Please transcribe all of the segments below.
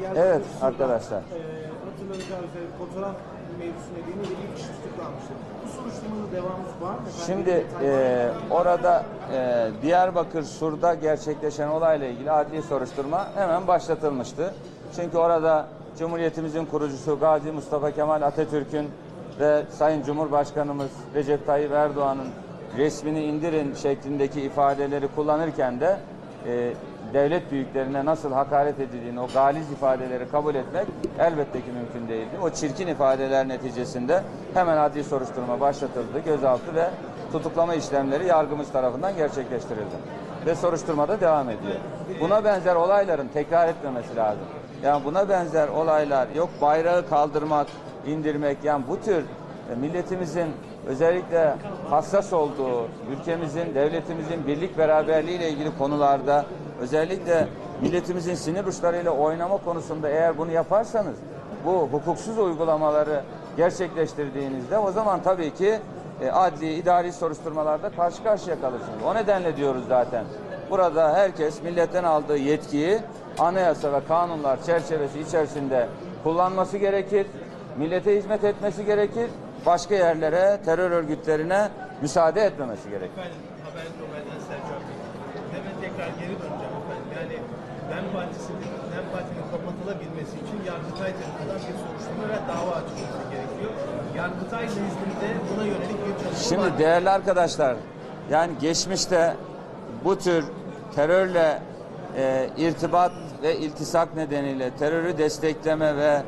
Diğer Evet, arkadaşlar. E, hatırlanacağı üzere fotoğraf mevzusu nedeniyle bir kişi tutuklanmıştı. Bu soruşturmanın devamı var mı? Şimdi e, orada e, Diyarbakır Sur'da gerçekleşen olayla ilgili adli soruşturma hemen başlatılmıştı. Çünkü orada Cumhuriyetimizin kurucusu Gazi Mustafa Kemal Atatürk'ün ve Sayın Cumhurbaşkanımız Recep Tayyip Erdoğan'ın resmini indirin şeklindeki ifadeleri kullanırken de e, devlet büyüklerine nasıl hakaret edildiğini, o galiz ifadeleri kabul etmek elbette ki mümkün değildi. O çirkin ifadeler neticesinde hemen adli soruşturma başlatıldı, gözaltı ve tutuklama işlemleri yargımız tarafından gerçekleştirildi. Ve soruşturma da devam ediyor. Buna benzer olayların tekrar etmemesi lazım. Yani buna benzer olaylar yok bayrağı kaldırmak, indirmek yani bu tür e, milletimizin özellikle hassas olduğu, ülkemizin, devletimizin birlik beraberliği ile ilgili konularda özellikle milletimizin sinir uçlarıyla oynama konusunda eğer bunu yaparsanız bu hukuksuz uygulamaları gerçekleştirdiğinizde o zaman tabii ki e, adli, idari soruşturmalarda karşı karşıya kalırsınız. O nedenle diyoruz zaten. Burada herkes milletten aldığı yetkiyi anayasa ve kanunlar çerçevesi içerisinde kullanması gerekir. Millete hizmet etmesi gerekir. Başka yerlere, terör örgütlerine müsaade etmemesi gerekir. Partisi'nin, DEM Parti'nin kapatılabilmesi için Yargıtay tarafından bir soruşturma ve dava açılması gerekiyor. Yargıtay nezdinde buna yönelik bir çalışma var. Şimdi değerli arkadaşlar, yani geçmişte bu tür terörle e, irtibat ve iltisak nedeniyle terörü destekleme ve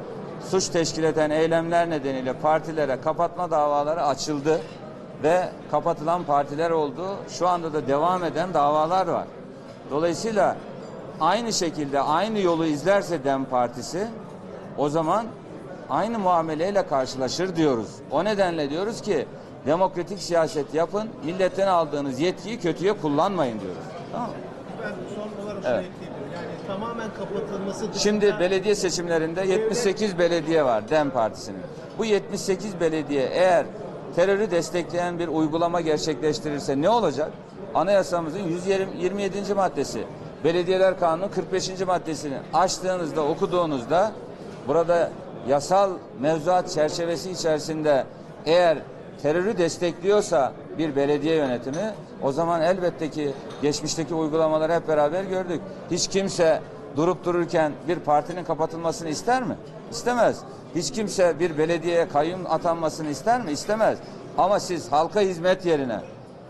suç teşkil eden eylemler nedeniyle partilere kapatma davaları açıldı ve kapatılan partiler oldu. Şu anda da devam eden davalar var. Dolayısıyla aynı şekilde aynı yolu izlerse DEM Partisi o zaman aynı muameleyle karşılaşır diyoruz. O nedenle diyoruz ki demokratik siyaset yapın, milletten aldığınız yetkiyi kötüye kullanmayın diyoruz. Tamam mı? Ben son olarak Evet. Yani tamamen kapatılması. Şimdi belediye seçimlerinde 78 belediye var DEM Partisi'nin. Bu 78 belediye eğer terörü destekleyen bir uygulama gerçekleştirirse ne olacak? Anayasamızın 127. maddesi, Belediyeler Kanunu 45. maddesini açtığınızda, okuduğunuzda burada yasal mevzuat çerçevesi içerisinde eğer terörü destekliyorsa bir belediye yönetimi o zaman elbette ki geçmişteki uygulamaları hep beraber gördük. Hiç kimse durup dururken bir partinin kapatılmasını ister mi? İstemez. Hiç kimse bir belediyeye kayyum atanmasını ister mi? İstemez. Ama siz halka hizmet yerine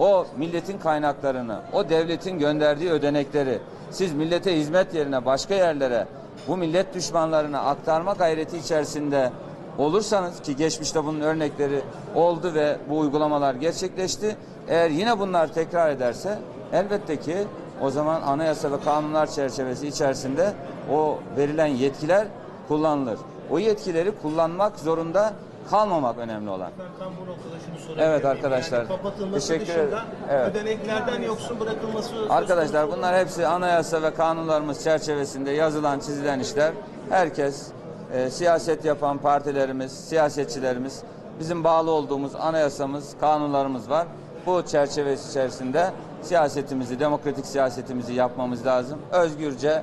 o milletin kaynaklarını, o devletin gönderdiği ödenekleri siz millete hizmet yerine başka yerlere bu millet düşmanlarına aktarma gayreti içerisinde olursanız ki geçmişte bunun örnekleri oldu ve bu uygulamalar gerçekleşti. Eğer yine bunlar tekrar ederse elbette ki o zaman anayasa ve kanunlar çerçevesi içerisinde o verilen yetkiler kullanılır. O yetkileri kullanmak zorunda kalmamak önemli olan. Ben tam bu noktada şunu sorabilirim. Evet arkadaşlar. Yani kapatılması Teşekkür dışında ederim. Evet. ödeneklerden yoksun bırakılması... Arkadaşlar bunlar hepsi anayasa ve kanunlarımız çerçevesinde yazılan çizilen işler. Herkes e, siyaset yapan partilerimiz, siyasetçilerimiz bizim bağlı olduğumuz anayasamız, kanunlarımız var. Bu çerçevesi içerisinde siyasetimizi, demokratik siyasetimizi yapmamız lazım. Özgürce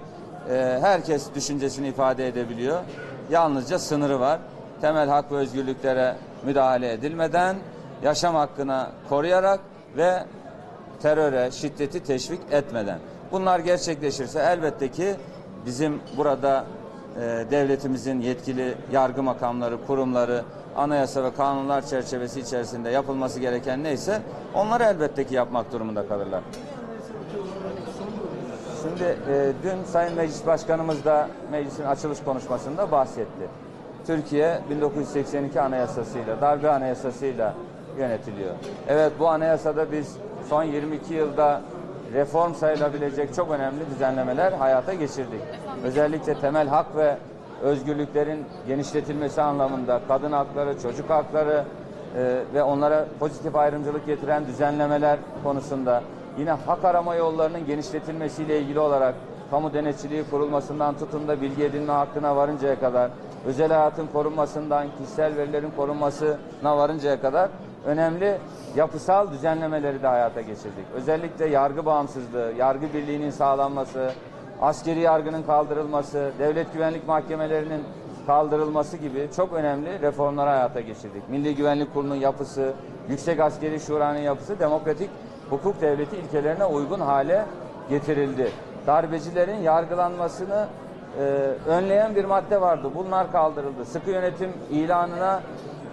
e, herkes düşüncesini ifade edebiliyor. Yalnızca sınırı var. Temel hak ve özgürlüklere müdahale edilmeden yaşam hakkına koruyarak ve teröre, şiddeti teşvik etmeden. Bunlar gerçekleşirse elbette ki bizim burada e, devletimizin yetkili yargı makamları, kurumları, anayasa ve kanunlar çerçevesi içerisinde yapılması gereken neyse onları elbette ki yapmak durumunda kalırlar. Şimdi e, dün Sayın Meclis Başkanımız da meclisin açılış konuşmasında bahsetti. Türkiye 1982 anayasasıyla, darbe anayasasıyla yönetiliyor. Evet bu anayasada biz son 22 yılda reform sayılabilecek çok önemli düzenlemeler hayata geçirdik. Özellikle temel hak ve özgürlüklerin genişletilmesi anlamında kadın hakları, çocuk hakları e, ve onlara pozitif ayrımcılık getiren düzenlemeler konusunda yine hak arama yollarının genişletilmesiyle ilgili olarak kamu denetçiliği kurulmasından tutun da bilgi edinme hakkına varıncaya kadar, özel hayatın korunmasından kişisel verilerin korunmasına varıncaya kadar önemli yapısal düzenlemeleri de hayata geçirdik. Özellikle yargı bağımsızlığı, yargı birliğinin sağlanması, askeri yargının kaldırılması, devlet güvenlik mahkemelerinin kaldırılması gibi çok önemli reformları hayata geçirdik. Milli Güvenlik Kurulu'nun yapısı, Yüksek Askeri Şura'nın yapısı demokratik hukuk devleti ilkelerine uygun hale getirildi. Darbecilerin yargılanmasını e, önleyen bir madde vardı. Bunlar kaldırıldı. Sıkı yönetim ilanına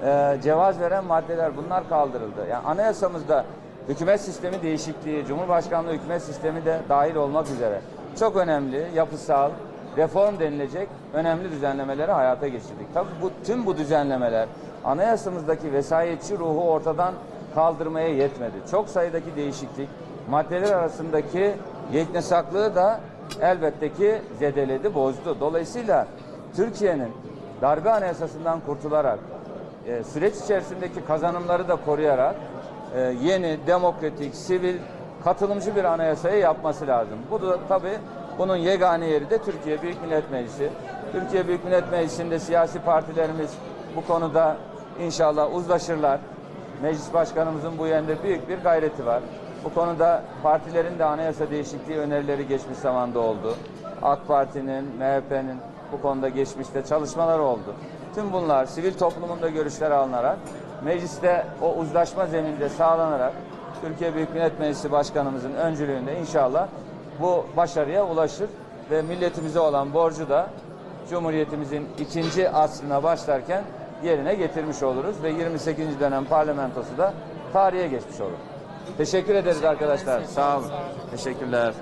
e, cevaz veren maddeler bunlar kaldırıldı. Yani anayasamızda hükümet sistemi değişikliği, Cumhurbaşkanlığı hükümet sistemi de dahil olmak üzere çok önemli, yapısal, reform denilecek önemli düzenlemeleri hayata geçirdik. Tabii bu tüm bu düzenlemeler anayasamızdaki vesayetçi ruhu ortadan kaldırmaya yetmedi. Çok sayıdaki değişiklik maddeler arasındaki yeknesaklığı da elbette ki zedeledi, bozdu. Dolayısıyla Türkiye'nin darbe anayasasından kurtularak e, süreç içerisindeki kazanımları da koruyarak e, yeni, demokratik, sivil, katılımcı bir anayasayı yapması lazım. Bu da tabii bunun yegane yeri de Türkiye Büyük Millet Meclisi. Türkiye Büyük Millet Meclisi'nde siyasi partilerimiz bu konuda inşallah uzlaşırlar. Meclis Başkanımızın bu yönde büyük bir gayreti var. Bu konuda partilerin de anayasa değişikliği önerileri geçmiş zamanda oldu. AK Parti'nin, MHP'nin bu konuda geçmişte çalışmaları oldu. Tüm bunlar sivil toplumun da görüşleri alınarak mecliste o uzlaşma zeminde sağlanarak Türkiye Büyük Millet Meclisi Başkanımızın öncülüğünde inşallah bu başarıya ulaşır ve milletimize olan borcu da Cumhuriyetimizin ikinci asrına başlarken yerine getirmiş oluruz ve 28. dönem parlamentosu da tarihe geçmiş olur. Teşekkür ederiz arkadaşlar. Sağ olun. Teşekkürler.